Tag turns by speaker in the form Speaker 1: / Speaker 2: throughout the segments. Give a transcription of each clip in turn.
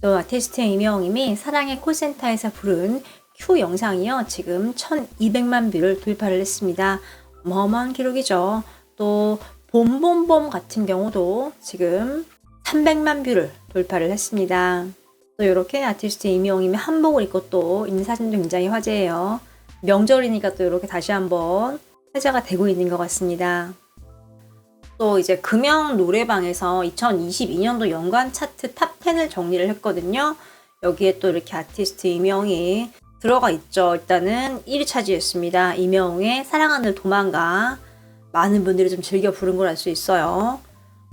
Speaker 1: 또 아티스트의 이명님이 사랑의 콜센터에서 부른 큐 영상이요. 지금 1200만 뷰를 돌파를 했습니다. 어마어마한 기록이죠. 또 봄봄봄 같은 경우도 지금 300만 뷰를 돌파를 했습니다. 또 이렇게 아티스트 이명님이 한복을 입고 또 있는 사진도 굉장히 화제예요. 명절이니까 또 이렇게 다시 한번 화제가 되고 있는 것 같습니다. 또 이제 금영 노래방에서 2022년도 연관 차트 탑 10을 정리를 했거든요. 여기에 또 이렇게 아티스트 이명이 들어가 있죠. 일단은 1위 차지했습니다. 이명웅의 사랑하는 도망가. 많은 분들이 좀 즐겨 부른 걸 알 수 있어요.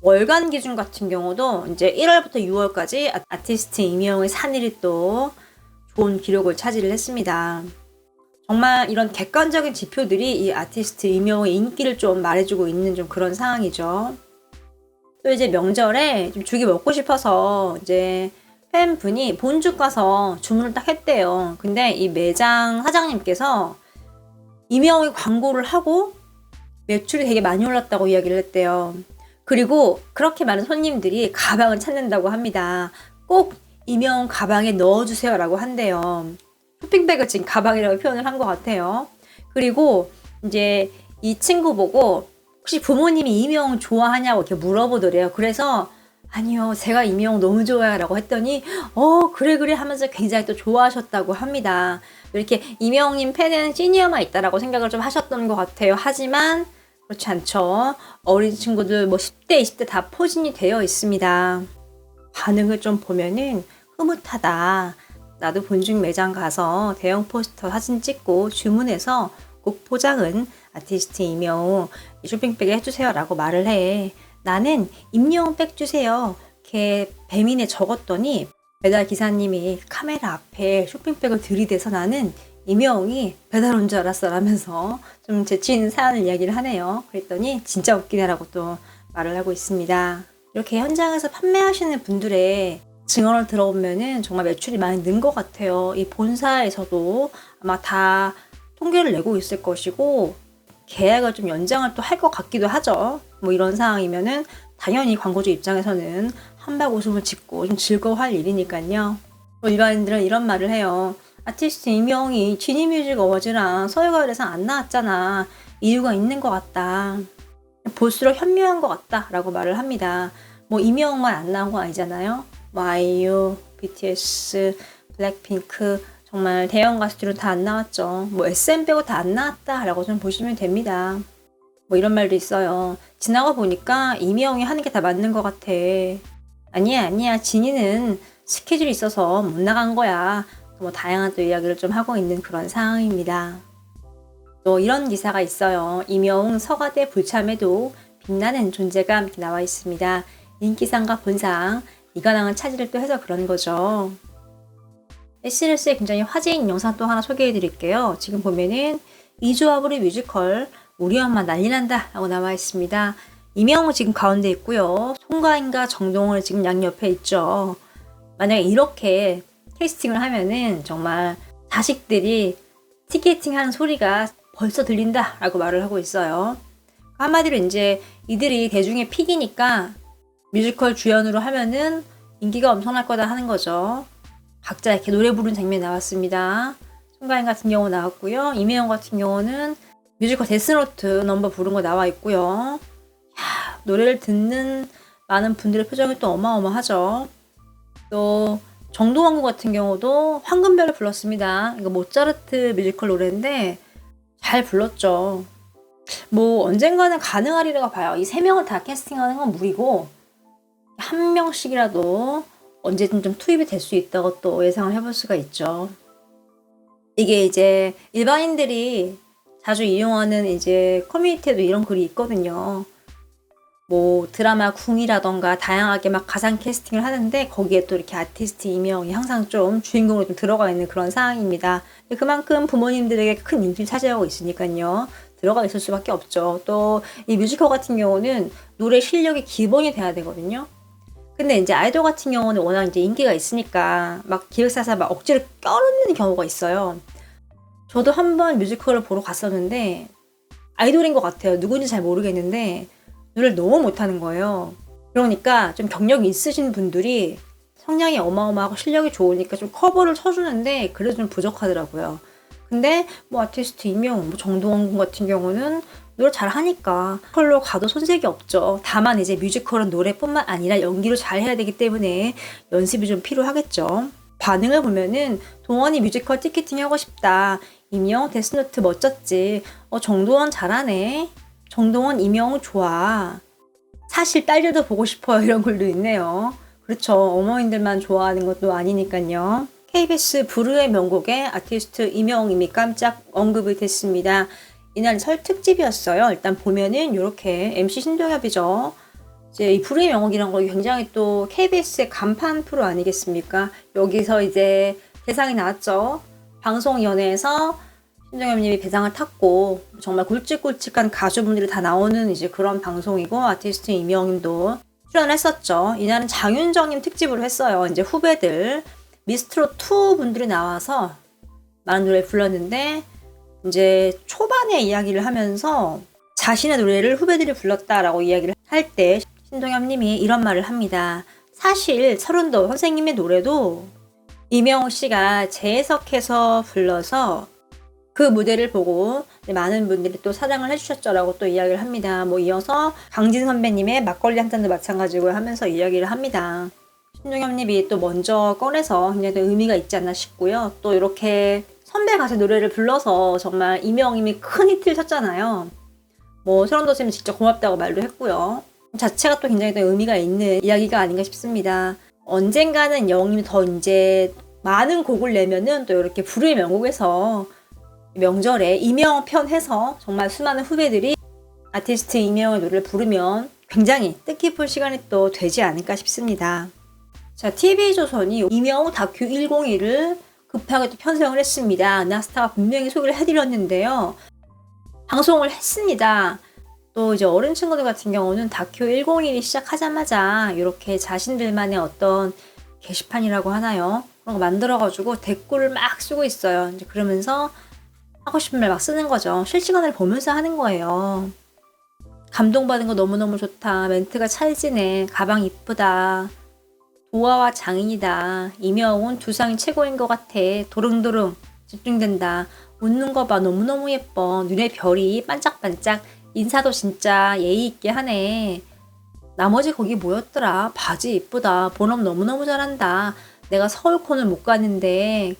Speaker 1: 월간 기준 같은 경우도 이제 1월부터 6월까지 아- 아티스트 이명웅의 산일이 또 좋은 기록을 차지를 했습니다. 정말 이런 객관적인 지표들이 이 아티스트 이명웅의 인기를 좀 말해주고 있는 좀 그런 상황이죠. 또 이제 명절에 좀 죽이 먹고 싶어서 이제 팬분이 본죽 가서 주문을 딱 했대요. 근데 이 매장 사장님께서 이명웅이 광고를 하고 매출이 되게 많이 올랐다고 이야기를 했대요. 그리고 그렇게 많은 손님들이 가방을 찾는다고 합니다. 꼭 이명웅 가방에 넣어주세요라고 한대요. 쇼핑백을 지금 가방이라고 표현을 한 것 같아요. 그리고 이제 이 친구 보고 혹시 부모님이 이명웅 좋아하냐고 이렇게 물어보더래요. 그래서 아니요, 제가 이명 너무 좋아요라고 했더니 어 그래 그래 하면서 굉장히 또 좋아하셨다고 합니다. 이렇게 이명님 팬에는 시니어만 있다라고 생각을 좀 하셨던 것 같아요. 하지만 그렇지 않죠. 어린 친구들 뭐 10대, 20대 다 포진이 되어 있습니다. 반응을 좀 보면은 흐뭇하다. 나도 본중 매장 가서 대형 포스터 사진 찍고 주문해서 꼭 포장은 아티스트 임영웅 이 쇼핑백에 해주세요 라고 말을 해. 나는 임영웅 백 주세요. 이렇게 배민에 적었더니 배달 기사님이 카메라 앞에 쇼핑백을 들이대서 나는 임영웅이 배달 온 줄 알았어 라면서 좀 재치 있는 사연을 이야기를 하네요. 그랬더니 진짜 웃기네라고 또 말을 하고 있습니다. 이렇게 현장에서 판매하시는 분들의 증언을 들어보면은 정말 매출이 많이 는 것 같아요. 이 본사에서도 아마 다 통계를 내고 있을 것이고 계약을 좀 연장을 또 할 것 같기도 하죠. 뭐 이런 상황이면은 당연히 광고주 입장에서는 한박 웃음을 짓고 좀 즐거워할 일이니까요. 뭐 일반인들은 이런 말을 해요. 아티스트 이명이 지니 뮤직 어워즈랑 서울가을에서 안 나왔잖아. 이유가 있는 것 같다. 볼수록 현명한 것 같다. 라고 말을 합니다. 뭐 이명만 안 나온 거 아니잖아요. 뭐 아이유, BTS, 블랙핑크 정말 대형 가수들은 다 안 나왔죠. 뭐 SM 빼고 다 안 나왔다라고 좀 보시면 됩니다. 뭐 이런 말도 있어요. 지나가 보니까 이명이 하는 게 다 맞는 것 같아. 아니야, 아니야. 진이는 스케줄이 있어서 못 나간 거야. 뭐 다양한 또 이야기를 좀 하고 있는 그런 상황입니다. 또 이런 기사가 있어요. 임영웅 서가대 불참에도 빛나는 존재감 나와 있습니다. 인기상과 본상 이관왕은 차지를 또 해서 그런 거죠. SNS에 굉장히 화제인 영상 또 하나 소개해 드릴게요. 지금 보면은 이조합으로 뮤지컬 우리 엄마 난리 난다 라고 나와 있습니다. 이명우 지금 가운데 있고요. 송가인과 정동을 지금 양옆에 있죠. 만약에 이렇게 캐스팅을 하면은 정말 자식들이 티켓팅 하는 소리가 벌써 들린다 라고 말을 하고 있어요. 한마디로 이제 이들이 대중의 픽이니까 뮤지컬 주연으로 하면은 인기가 엄청날 거다 하는 거죠. 각자 이렇게 노래 부르는 장면이 나왔습니다. 송가인 같은 경우 나왔고요. 이매영 같은 경우는 뮤지컬 데스노트 넘버 부른 거 나와 있고요. 야, 노래를 듣는 많은 분들의 표정이 또 어마어마하죠. 또 정동원구 같은 경우도 황금별을 불렀습니다. 이거 모차르트 뮤지컬 노래인데 잘 불렀죠. 뭐 언젠가는 가능하리라고 봐요. 이 세 명을 다 캐스팅하는 건 무리고 한 명씩이라도 언제든 좀 투입이 될 수 있다고 또 예상을 해볼 수가 있죠. 이게 이제 일반인들이 자주 이용하는 이제 커뮤니티에도 이런 글이 있거든요. 뭐 드라마 궁이라던가 다양하게 막 가상 캐스팅을 하는데 거기에 또 이렇게 아티스트 이명이 항상 좀 주인공으로 좀 들어가 있는 그런 상황입니다. 그만큼 부모님들에게 큰 인기를 차지하고 있으니까요. 들어가 있을 수밖에 없죠. 또 이 뮤지컬 같은 경우는 노래 실력이 기본이 돼야 되거든요. 근데 이제 아이돌 같은 경우는 워낙 이제 인기가 있으니까 막 기획사에서 막 억지로 껴넣는 경우가 있어요. 저도 한 번 뮤지컬을 보러 갔었는데 아이돌인 것 같아요. 누군지 잘 모르겠는데 노래를 너무 못하는 거예요. 그러니까 좀 경력이 있으신 분들이 성량이 어마어마하고 실력이 좋으니까 좀 커버를 쳐주는데 그래도 좀 부족하더라고요. 근데 뭐 아티스트 임영, 뭐 정동원 군 같은 경우는 노래 잘 하니까 뮤지컬로 가도 손색이 없죠. 다만 이제 뮤지컬은 노래뿐만 아니라 연기로 잘 해야 되기 때문에 연습이 좀 필요하겠죠. 반응을 보면은 동원이 뮤지컬 티켓팅 하고 싶다. 임영 데스노트 멋졌지. 어 정동원 잘하네. 정동원 임영 좋아. 사실 딸들도 보고 싶어요. 이런 글도 있네요. 그렇죠. 어머님들만 좋아하는 것도 아니니까요. KBS 부르의 명곡에 아티스트 임영웅님이 깜짝 언급이 됐습니다. 이날 설 특집이었어요. 일단 보면은 이렇게 MC 신동엽이죠. 이제 이 부르의 명곡이란 거 굉장히 또 KBS의 간판 프로 아니겠습니까? 여기서 이제 대상이 나왔죠. 방송위원회에서 신동엽님이 대상을 탔고 정말 굵직굵직한 가수분들이 다 나오는 이제 그런 방송이고 아티스트 임영웅도 출연했었죠. 이날은 장윤정님 특집으로 했어요. 이제 후배들 미스트로 2 분들이 나와서 많은 노래 불렀는데 이제 초반에 이야기를 하면서 자신의 노래를 후배들이 불렀다라고 이야기를 할 때 신동엽 님이 이런 말을 합니다. 사실 서른도 선생님의 노래도 이명호 씨가 재해석해서 불러서 그 무대를 보고 많은 분들이 또 사랑을 해주셨죠라고 또 이야기를 합니다. 뭐 이어서 강진 선배님의 막걸리 한 잔도 마찬가지고 하면서 이야기를 합니다. 신동엽님이 또 먼저 꺼내서 굉장히 또 의미가 있지 않나 싶고요. 또 이렇게 선배 가수 노래를 불러서 정말 이명님이 큰 히트를 쳤잖아요. 뭐 서른도 쌤이 직접 고맙다고 말도 했고요. 자체가 또 굉장히 또 의미가 있는 이야기가 아닌가 싶습니다. 언젠가는 영님이 더 이제 많은 곡을 내면은 또 이렇게 불후의 명곡에서 명절에 이명 편 해서 정말 수많은 후배들이 아티스트 이명의 노래를 부르면 굉장히 뜻깊은 시간이 또 되지 않을까 싶습니다. 자, TV조선이 이명우 다큐 101을 급하게 또 편성을 했습니다. 나스타가 분명히 소개를 해드렸는데요. 방송을 했습니다. 또 이제 어린 친구들 같은 경우는 다큐 101이 시작하자마자 이렇게 자신들만의 어떤 게시판이라고 하나요? 그런 거 만들어가지고 댓글을 막 쓰고 있어요. 이제 그러면서 하고 싶은 말 막 쓰는 거죠. 실시간을 보면서 하는 거예요. 감동받은 거 너무너무 좋다. 멘트가 찰지네. 가방 이쁘다. 도화와 장인이다. 이명훈 두상이 최고인 것 같아. 도릉도릉 집중된다. 웃는 거 봐. 너무너무 예뻐. 눈에 별이 반짝반짝. 인사도 진짜 예의 있게 하네. 나머지 거기 뭐였더라? 바지 이쁘다. 본업 너무너무 잘한다. 내가 서울콘을 못 갔는데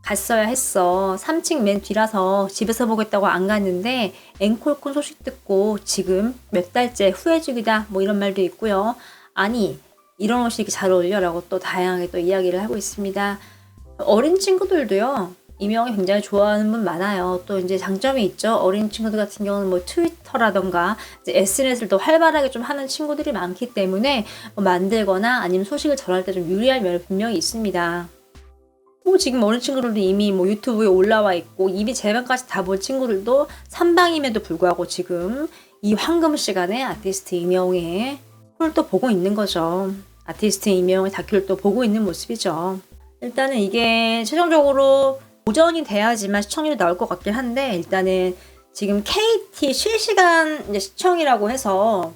Speaker 1: 갔어야 했어. 3층 맨 뒤라서 집에서 보겠다고 안 갔는데 앵콜콘 소식 듣고 지금 몇 달째 후회 중이다. 뭐 이런 말도 있고요. 아니 이런 옷이 이렇게 잘 어울려라고 또 다양하게 또 이야기를 하고 있습니다. 어린 친구들도요. 이명이 굉장히 좋아하는 분 많아요. 또 이제 장점이 있죠. 어린 친구들 같은 경우는 뭐 트위터라던가 SNS를 더 활발하게 좀 하는 친구들이 많기 때문에 뭐 만들거나 아니면 소식을 전할 때 좀 유리한 면이 분명히 있습니다. 뭐 지금 어린 친구들도 이미 뭐 유튜브에 올라와 있고 이미 제방까지 다 본 친구들도 3방임에도 불구하고 지금 이 황금 시간에 아티스트 이명의 홀을 또 보고 있는 거죠. 아티스트 이명의 다큐를 또 보고 있는 모습이죠. 일단은 이게 최종적으로 오전이 돼야지만 시청률이 나올 것 같긴 한데 일단은 지금 KT 실시간 시청이라고 해서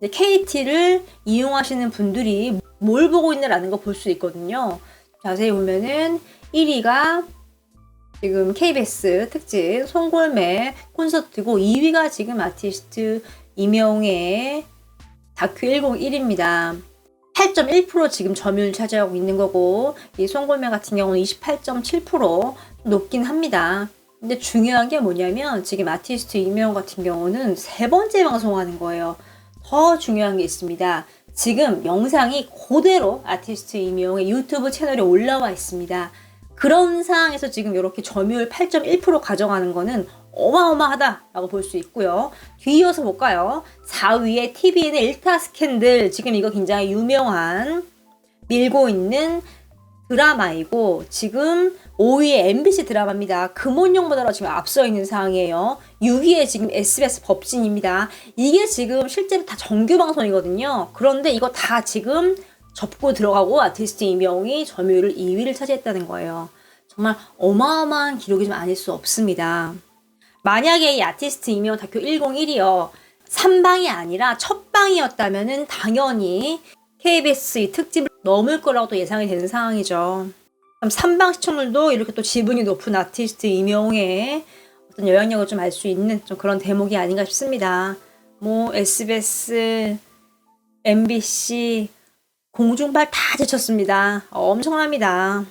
Speaker 1: KT를 이용하시는 분들이 뭘 보고 있나라는 거 볼 수 있거든요. 자세히 보면은 1위가 지금 KBS 특집 송골매 콘서트고 2위가 지금 아티스트 이명의 다큐 101입니다. 8.1% 지금 점유율 차지하고 있는 거고 이 송골매 같은 경우는 28.7% 높긴 합니다. 근데 중요한 게 뭐냐면 지금 아티스트 이명 같은 경우는 세 번째 방송하는 거예요. 더 중요한 게 있습니다. 지금 영상이 그대로 아티스트 이명의 유튜브 채널에 올라와 있습니다. 그런 상황에서 지금 이렇게 점유율 8.1% 가져가는 거는 어마어마하다라고 볼 수 있고요. 뒤이어서 볼까요? 4위에 TVN의 일타 스캔들 지금 이거 굉장히 유명한 밀고 있는 드라마이고 지금 5위에 MBC 드라마입니다. 금혼용보다도 지금 앞서 있는 상황이에요. 6위에 지금 SBS 법진입니다. 이게 지금 실제로 다 정규 방송이거든요. 그런데 이거 다 지금 접고 들어가고 아티스트 이명이 점유율을 2위를 차지했다는 거예요. 정말 어마어마한 기록이 좀 아닐 수 없습니다. 만약에 이 아티스트 이명 다큐 101이요. 3방이 아니라 첫 방이었다면은 당연히 KBS 이 특집을 넘을 거라고 또 예상이 되는 상황이죠. 그럼 삼방 시청률도 이렇게 또 지분이 높은 아티스트 임영웅의 어떤 영향력을 좀 알 수 있는 좀 그런 대목이 아닌가 싶습니다. 뭐 SBS, MBC 공중발 다 제쳤습니다. 엄청납니다.